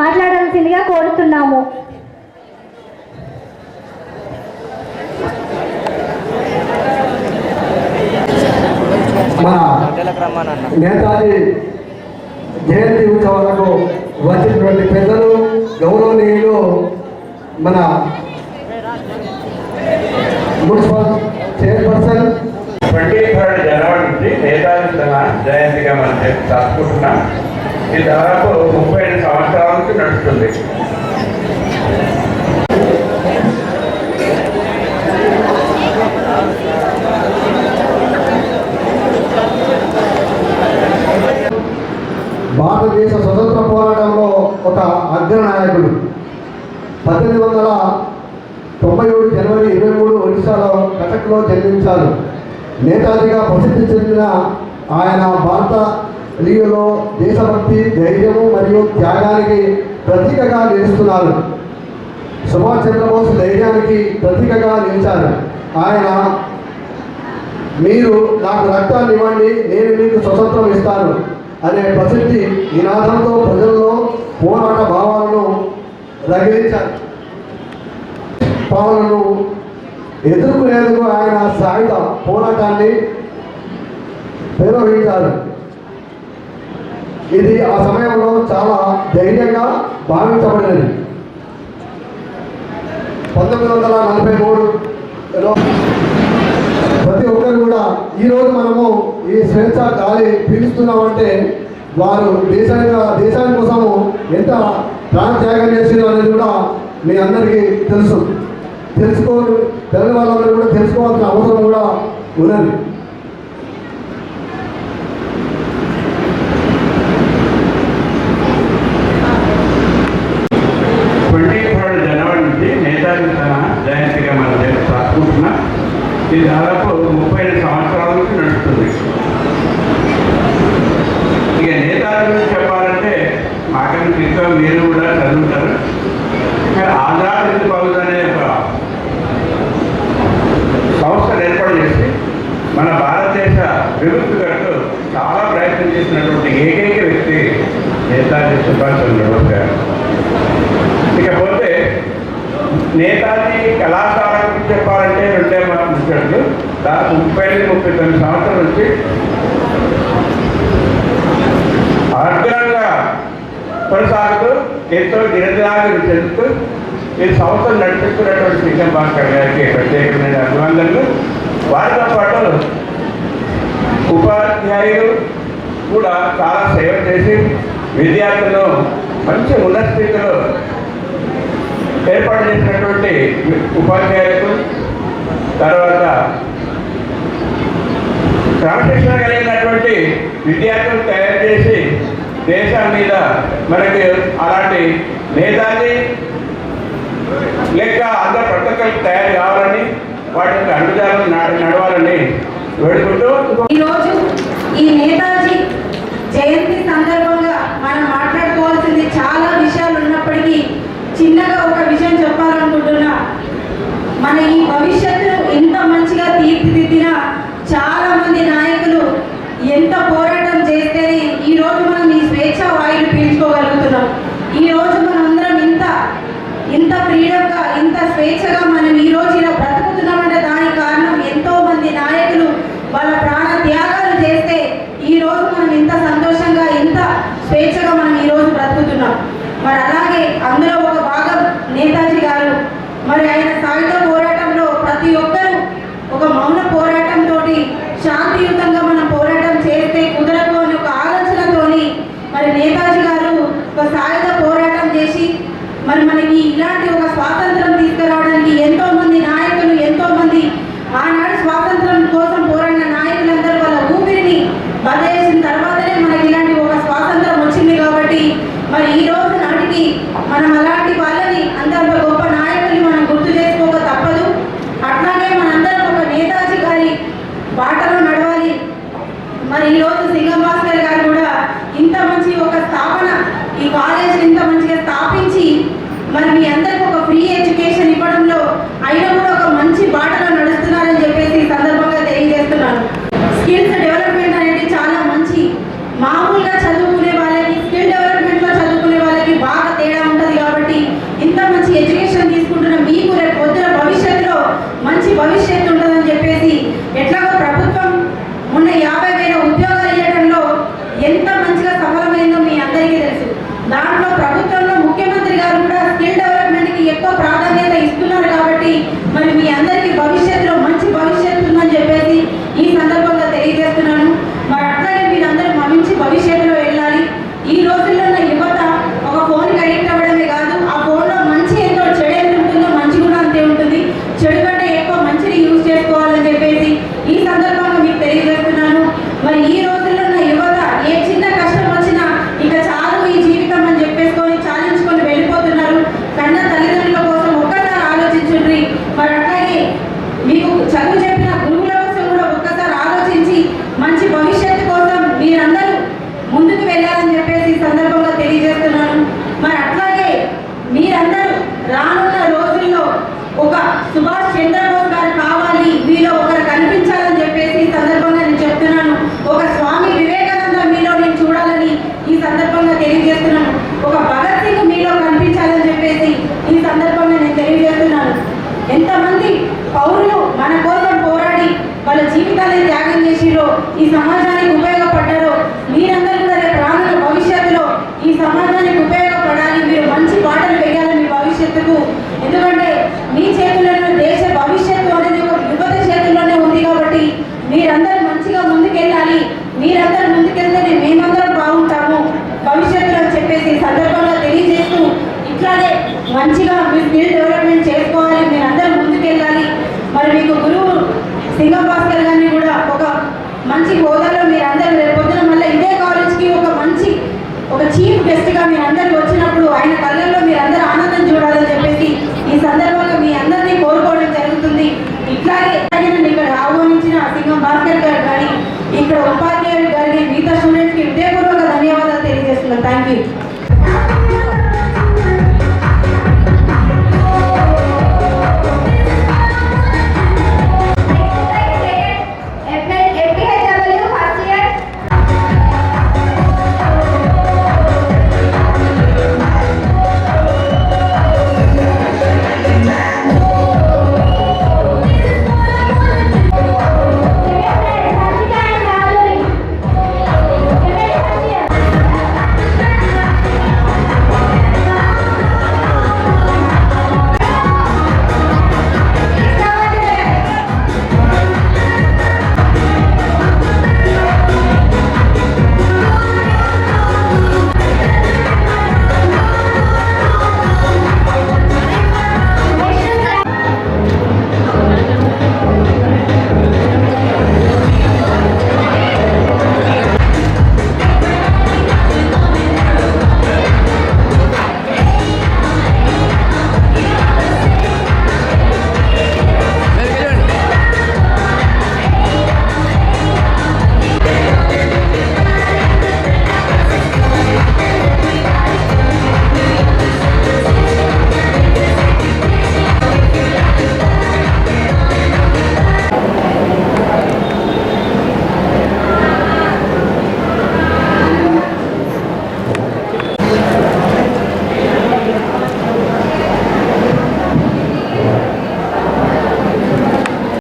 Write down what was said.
మాట్లాడాల్సిందిగా కోరుతున్నాము. మన నేతాజీ జయంతి ఉత్సవాలకు వచ్చినటువంటి పెద్దలు గౌరవనీయులు మన మున్సిపల్ చైర్పర్సన్. ట్వంటీ థర్డ్ జనవరి నుంచి నేతాజీ తన జయంతిగా మనం జరుపుకుంటున్నాం. ఇది దాదాపు ముప్పై ఐదు సంవత్సరాల నుంచి నడుస్తుంది. భారతదేశ స్వతంత్ర పోరాటంలో ఒక అగ్రనాయకుడు. పద్దెనిమిది వందల తొంభై ఏడు జనవరి ఇరవై మూడు ఒడిశాలో కటక్లో జన్మించారు. నేతాజీగా ప్రసిద్ధి చెందిన ఆయన భారత లీగలో దేశభక్తి ధైర్యము మరియు త్యాగానికి ప్రతీకగా నిలుస్తున్నారు. సుభాష్ చంద్రబోస్ ధైర్యానికి ప్రతీకగా నిలిచారు. ఆయన మీరు నాకు రక్తాన్ని ఇవ్వండి నేను మీకు స్వతంత్రం ఇస్తాను అనే ప్రసిద్ధి నినాదంతో ప్రజల్లో పోరాట భావాలను రగిలించారు. పాలనను ఎదుర్కొనేందుకు ఆయన సాయుధ పోరాటాన్ని నిర్వహించారు ఇది ఆ సమయంలో చాలా ధైర్యంగా భావించబడినది. పంతొమ్మిది వందల నలభై మూడులో ప్రతి ఒక్కరు కూడా ఈరోజు మనము ఈ స్వేచ్ఛ గాలి పీలుస్తున్నామంటే వారు దేశానికి దేశాని కోసము ఎంత ప్రాణత్యాగం చేసిందో అనేది కూడా మీ అందరికీ తెలుసు. తెలుసుకో తెలుగు వాళ్ళందరూ కూడా తెలుసుకోవాల్సిన అవసరం కూడా ఉన్నది ట్వంటీ థర్డ్ జనవరి నుంచి నేతాజీ తన జయంతిగా మనం జరు- జరుపుకుంటున్నాం ఇది దాదాపు ముప్పై ఐదు సంవత్సరాల నుంచి నడుస్తుంది ఇక నేతాజీ గురించి చెప్పాలంటే మాకన్నా క్రితం మీరు కూడా చదువుతారు కానీ ఆజాద్ హింద్ ఫౌజ్ అనే ఒక సంస్థను ఏర్పాటు చేసి మన భారతదేశ విముక్తి కొరకు చాలా ప్రయత్నం చేసినటువంటి ఏకైక వ్యక్తి నేతాజీ సుభాష్ చంద్రబోస్ గారు ఇకపోతే నేతాజీ కళాశాల గురించి చెప్పాలంటే రెండే మనం ముచ్చట్లు దాదాపు ముప్పై తొమ్మిది సంవత్సరాల నుంచి అగ్రంగా కొనసాగుతూ ఎంతో నిరదాగం చెందుతూ ఈ సంవత్సరం నడిపిస్తున్నటువంటి సింగం భాస్కర్ గారికి ప్రత్యేకమైన అభినందనలు. వారితో పాటు ఉపాధ్యాయులు కూడా చాలా సేవ చేసి విద్యార్థులను మంచి ఉన్నత స్థితిలో ఏర్పాటు చేసినటువంటి ఉపాధ్యాయులకు తర్వాత క్రమశిక్షణ కలిగినటువంటి విద్యార్థులు తయారు చేసి దేశం మీద మనకి అలాంటి నేతాజీ లేక అందరి ప్రతి ఒక్కరికి తయారు కావాలని వాటికి యొక్క అడుగుదారులు నడవాలని వేడుకుంటూ ఈరోజు ఈ నేతాజీ జయంతి సందర్భంగా మనం మాట్లాడుకోవాల్సింది చాలా విషయాలు ఉన్నప్పటికీ చిన్నగా ఒక విషయం చెప్పాలనుకుంటున్నా. మన ఈ భవిష్యత్తును ఎంత మంచిగా తీర్చిదిద్దిన చాలా మంది నాయకులు ఎంత పోరాటం చేస్తేనే ఈ రోజు మనం ఈ స్వేచ్ఛ వాయులు పీల్చుకోగలుగుతున్నాం. ఈ రోజు మనం అందరం ఇంత ఇంత ఫ్రీడమ్గా ఇంత స్వేచ్ఛగా మనం ఈ రోజు ఇలా బ్రతుకుతున్నామంటే దానికి కారణం ఎంతో మంది నాయకులు వాళ్ళ ప్రాణ త్యాగాలు చేస్తే ఈ రోజు మనం ఇంత సంతోషంగా ఇంత స్వేచ్ఛగా మనం ఈ రోజు బ్రతుకుతున్నాం. మరి మరి ఈ రోజు సింగం భాస్కర్ గారు కూడా ఇంత మంచి ఒక స్థాపన ఈ కాలేజ్ ఇంత మంచిగా స్థాపించి మరి మీ అందరి